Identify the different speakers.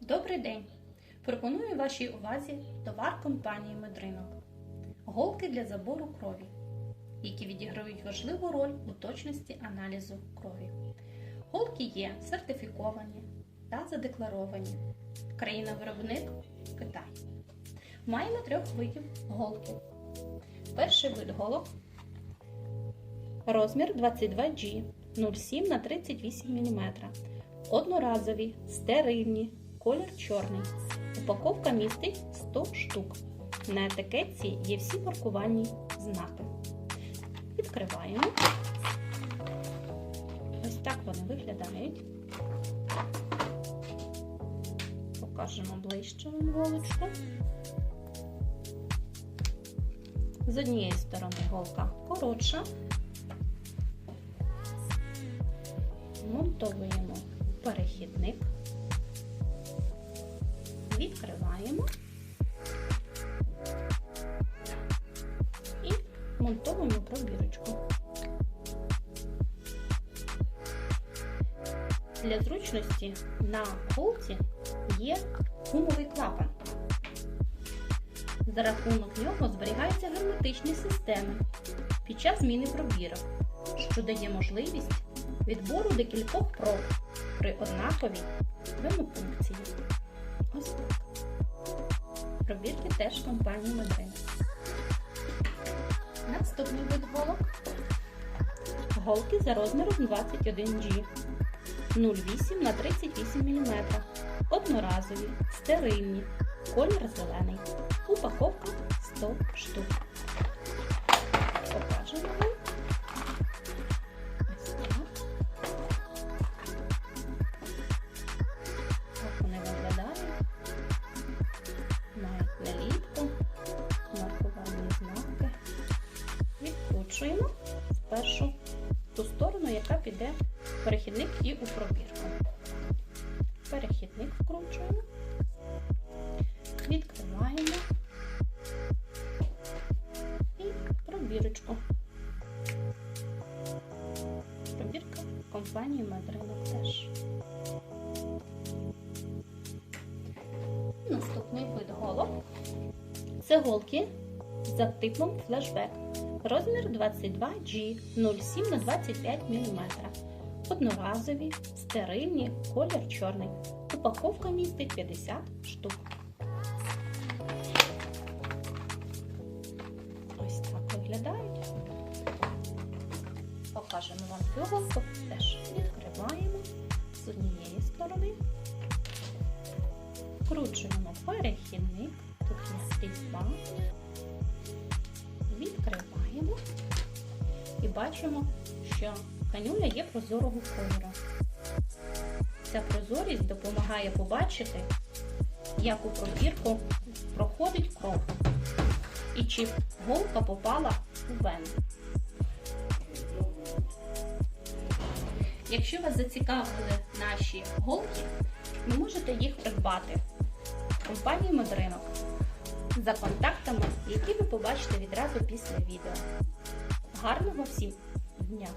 Speaker 1: день! Пропоную вашій увазі товар компанії Медринок. Голки для забору крові, які відіграють важливу роль у точності аналізу крові. Голки є сертифіковані та задекларовані. Країна-виробник Китай. Маємо трьох видів голки. Перший вид голок розмір 22G 07 на 38 мм. Одноразові, стерильні, колір чорний. Упаковка містить 100 штук. На етикетці є всі маркувальні знаки. Відкриваємо. Ось так вони виглядають. Покажемо ближче голочку. З однієї сторони голка коротша. Монтовуємо перехідник, і монтовуємо пробірочку. Для зручності на голці є гумовий клапан. За рахунок нього зберігаються герметичні системи під час зміни пробірок, що дає можливість відбору декількох проб при однаковій вимофункції. Ось так. Пробірки теж компанії Медрин. Наступний вид голок. Голки за розміром 21G 0,8 на 38 мм. Одноразові, стерильні, колір зелений. Упаковка 100 штук. Покажемо Відкручуємо спершу ту сторону, яка піде в перехідник і у пробірку. Перехідник вкручуємо, відкриваємо і пробірочку. Пробірка компанії Медринок теж. Наступний вид голок. Це голки за типом флешбек. Розмір 22G 07 на 25 мм. Одноразові, стерильні, колір чорний. Упаковка містить 50 штук. Ось так виглядають. Покажемо вам цю. Теж відкриваємо з однієї сторони. Вкручуємо перехідник. Тут є різьба. Відкриваємо і бачимо, що канюля є прозорого кольору. Ця прозорість допомагає побачити, як у пробірку проходить кров і чи голка попала у вену. Якщо вас зацікавили наші голки, ви можете їх придбати в компанії Медринок за контактами, які ви побачите відразу після відео. Гарного всім дня!